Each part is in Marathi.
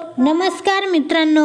नमस्कार मित्रांनो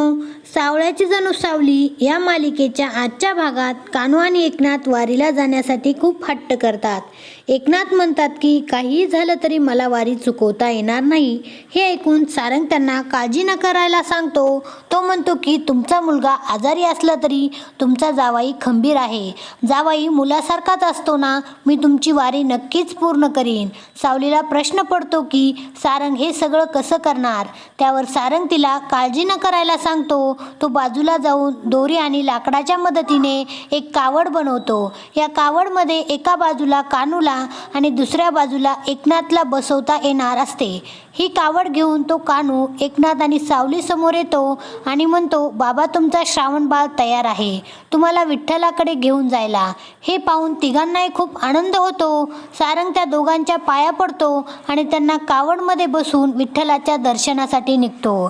सावळ्याची जणू सावली या मालिकेच्या आजच्या भागात कानू आणि एकनाथ वारीला जाण्यासाठी खूप हट्ट करतात. एकनाथ म्हणतात की काहीही झालं तरी मला वारी चुकवता येणार नाही. हे ऐकून सारंग त्यांना काळजी न करायला सांगतो. तो म्हणतो की तुमचा मुलगा आजारी असला तरी तुमचा जावाई खंबीर आहे. जावाई मुलासारखाच असतो ना मी तुमची वारी नक्कीच पूर्ण करीन. सावलीला प्रश्न पडतो की सारंग हे सगळं कसं करणार? त्यावर सारंग तिला काळजी न करायला सांगतो. तो बाजूला जाऊन दोरी आणि लाकडाच्या मदतीने एक कावड बनवतो. या कावडमध्ये एका बाजूला कानूला आणि दुसऱ्या बाजूला एकनाथला बसवता येणार असते. ही कावड घेऊन तो कानू एकनाथ आणि सावलीसमोर येतो आणि म्हणतो बाबा तुमचा श्रावण बाळ तयार आहे. तुम्हाला विठ्ठलाकडे घेऊन जायला. हे पाहून तिघांनाही खूप आनंद होतो. सारंग त्या दोघांच्या पाया पडतो आणि त्यांना कावडमध्ये बसून विठ्ठलाच्या दर्शनासाठी निघतो.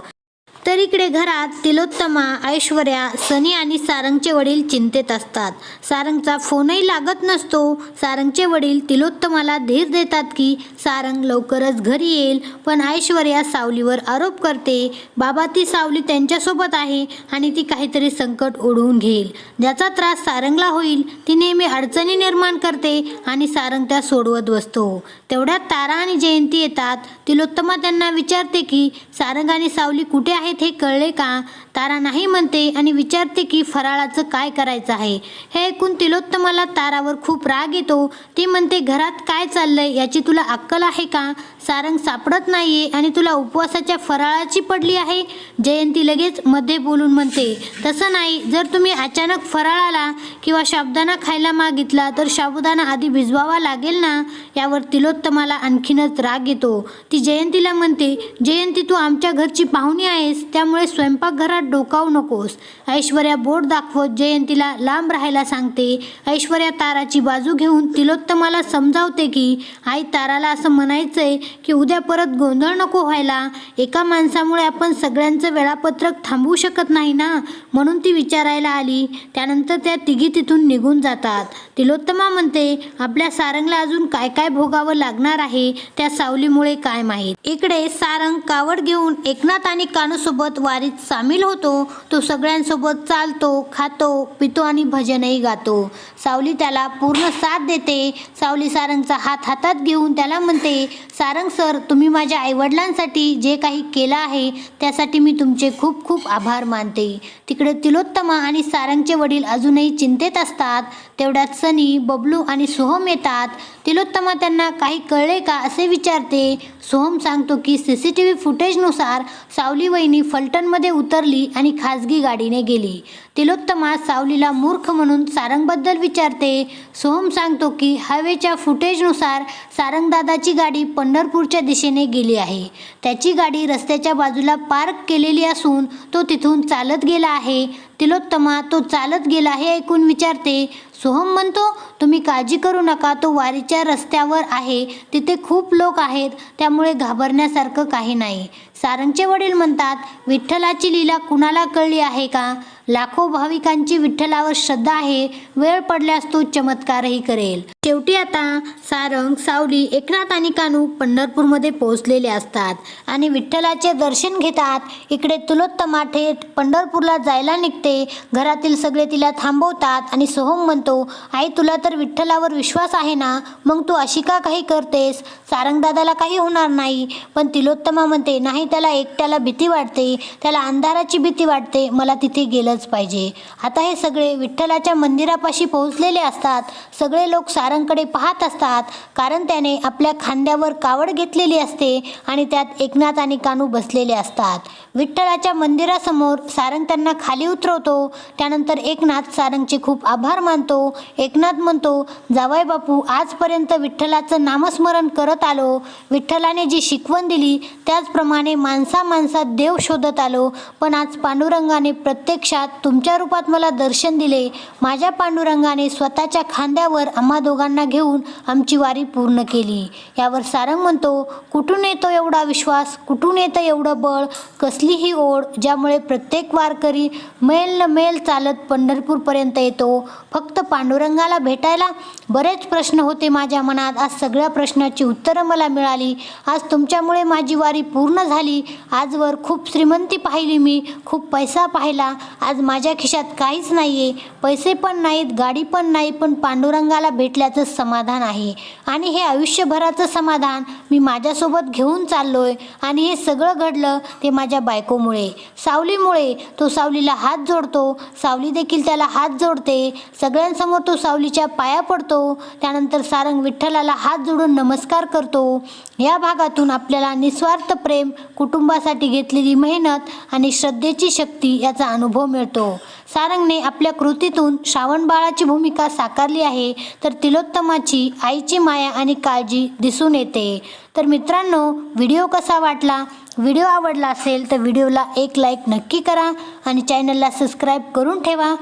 तर इकडे घरात तिलोत्तमा ऐश्वर्या सनी आणि सारंगचे वडील चिंतेत असतात. सारंगचा फोनही लागत नसतो. सारंगचे वडील तिलोत्तमाला धीर देतात की सारंग लवकरच घरी येईल पण ऐश्वर्या सावलीवर आरोप करते बाबा ती सावली त्यांच्यासोबत आहे आणि ती काहीतरी संकट ओढवून घेईल. ज्याचा त्रास सारंगला होईल ती नेहमी अडचणी निर्माण करते आणि सारंग त्या सोडवत बसतो. तेवढ्यात तारा आणि जयंती येतात. तिलोत्तमा त्यांना विचारते की सारंग आणि सावली कुठे आहेत हे कळले का? तारा नाही म्हणते आणि विचारते की फराळाचं काय करायचं आहे. हे ऐकून तिलोत्तमाला तारावर खूप राग येतो. ती म्हणते घरात काय चाललंय? याची तुला अक्कल आहे का? सारंग सापडत नाहीये आणि तुला उपवासाच्या फराळाची पडली आहे? जयंती लगेच मध्ये बोलून म्हणते तसं नाही. जर तुम्ही अचानक फराळाला किंवा शाबदाना खायला मागितला तर शाबुदाना आधी भिजवावा लागेल ना? यावर तिलोत्तमाला आणखीनच राग येतो. ती जयंतीला म्हणते जयंती तू आमच्या घरची पाहुणी आहेस. त्यामुळे स्वयंपाकघरात डोकावू नकोस. ऐश्वर्या बोट दाखवत जयंतीला लांब राहायला सांगते. ऐश्वर्या ताराची बाजू घेऊन तिलोत्तमाला समजावते की आई ताराला असं म्हणायचंय की उद्या परत गोंधळ नको व्हायला. एका माणसामुळे आपण सगळ्यांचं वेळापत्रक थांबवू शकत नाही ना? म्हणून ती विचारायला आली. त्यानंतर त्या तिघी तिथून निघून जातात. तिलोत्तमा म्हणते आपल्या सारंगला अजून काय काय भोगावं लागणार आहे? त्या सावलीमुळे काय माहीत? इकडे सारंग कावड घेऊन एकनाथ आणि सोबत वारीत सामील होतो तो सगळ्यांसोबत चालतो खातो पितो आणि भजनही गातो. सावली त्याला पूर्ण साथ देते. सावली सारंगचा हात हातात घेऊन त्याला म्हणते सारंग सर तुम्ही माझ्या आईवडिलांसाठी जे काही केलं आहे त्यासाठी मी तुमचे खूप खूप आभार मानते. तिकडे तिलोत्तमा आणि सारंगचे वडील अजूनही चिंतेत असतात. तेवढ्यात सनी बबलू आणि सोहम येतात. तिलोत्तमा त्यांना काही कळले का असे विचारते. सोहम सांगतो की सी सी टी व्ही फुटेजनुसार सावली वहिनी फलटणमध्ये उतरली आणि खाजगी गाडीने गेली. तिलोत्तमा सावलीला मूर्ख म्हणून सारंगबद्दल विचारते. सोहम सांगतो की हवेच्या फुटेजनुसार सारंगदादाची गाडी पंढरपूरच्या दिशेने गेली आहे. त्याची गाडी रस्त्याच्या बाजूला पार्क केलेली असून तो तिथून चालत गेला आहे. तिलोत्तमा तो चालत गेला हे ऐकून विचारते. सोहम म्हणतो तुम्ही काळजी करू नका तो वारीच्या रस्त्यावर आहे तिथे खूप लोक आहेत त्यामुळे घाबरण्यासारखं काही नाही. सारंगचे वडील म्हणतात विठ्ठलाची लीला कुणाला कळली आहे का? लाखो भाविकांची विठ्ठलावर श्रद्धा आहे वेळ पडल्यास तो चमत्कारही करेल. शेवटी आता सारंग सावली एकनाथ आणि कानू पंढरपूरमध्ये पोहोचलेले असतात आणि विठ्ठलाचे दर्शन घेतात. इकडे तुलोत्तमा थेट पंढरपूरला जायला निघते. घरातील सगळे तिला थांबवतात आणि सोहम म्हणतो आई तुला तर विठ्ठलावर विश्वास आहे ना? मग तू अशी का काही करतेस? सारंगदादाला काही होणार नाही. पण तिलोत्तमा म्हणते नाही त्याला एकट्याला भीती वाटते. त्याला अंधाराची भीती वाटते. मला तिथे गेलंच पाहिजे. आता हे सगळे विठ्ठलाच्या मंदिरापाशी पोहोचलेले असतात. सगळे लोक सारंग सारंगकडे पाहत असतात कारण त्याने आपल्या खांद्यावर कावड घेतलेली असते आणि त्यात एकनाथ आणि कानू बसलेले असतात. विठ्ठलाच्या मंदिरासमोर सारंग त्यांना खाली उतरवतो. त्यानंतर एकनाथ सारंगचे खूप आभार मानतो. एकनाथ म्हणतो जावाय बापू आजपर्यंत विठ्ठलाचं नामस्मरण करत आलो. विठ्ठलाने जी शिकवण दिली त्याचप्रमाणे माणसा माणसात देव शोधत आलो. पण आज पांडुरंगाने प्रत्यक्षात तुमच्या रूपात मला दर्शन दिले. माझ्या पांडुरंगाने स्वतःच्या खांद्यावर आम्हा दोघांना घेऊन आमची वारी पूर्ण केली. यावर सारंग म्हणतो कुठून येतो एवढा विश्वास? कुठून येतं एवढं बळ? कसली ही ओढ ज्यामुळे प्रत्येक वारकरी मैल न मैल चालत पंढरपूरपर्यंत येतो. फक्त पांडुरंगाला भेटायला बरेच प्रश्न होते माझ्या मनात. आज सगळ्या प्रश्नाची उत्तरं मला मिळाली. आज तुमच्यामुळे माझी वारी पूर्ण झाली. आजवर खूप श्रीमंती पाहिली मी. खूप पैसा पाहिला. आज माझ्या खिशात काहीच नाही आहे पैसे पण नाहीत गाडी पण नाही पण पांडुरंगाला भेटल्याचं समाधान आहे. आणि हे आयुष्यभराचं समाधान. मी माझ्यासोबत घेऊन चाललो आहे आणि हे सगळं घडलं ते माझ्या बायकोमुळे सावलीमुळे तो सावलीला हात जोडतो. सावली देखील त्याला हात जोडते. सगळ्यांसमोर तो सावलीच्या पाया पडतो. त्यानंतर सारंग विठ्ठलाला हात जोडून नमस्कार करतो. या भागातून आपल्याला निस्वार्थ प्रेम कुटुंबासाठी घेतलेली मेहनत आणि श्रद्धेची शक्ती याचा अनुभव मिळतो. सारंगने आपल्या कृतीतून श्रावण बाळाची भूमिका साकारली आहे तर तिलोत्तमाची आईची माया आणि काळजी दिसून येते. तर मित्रांनो व्हिडिओ कसा वाटला? व्हिडिओ आवडला असेल तर व्हिडिओला एक लाईक नक्की करा आणि चॅनलला सबस्क्राईब करून ठेवा.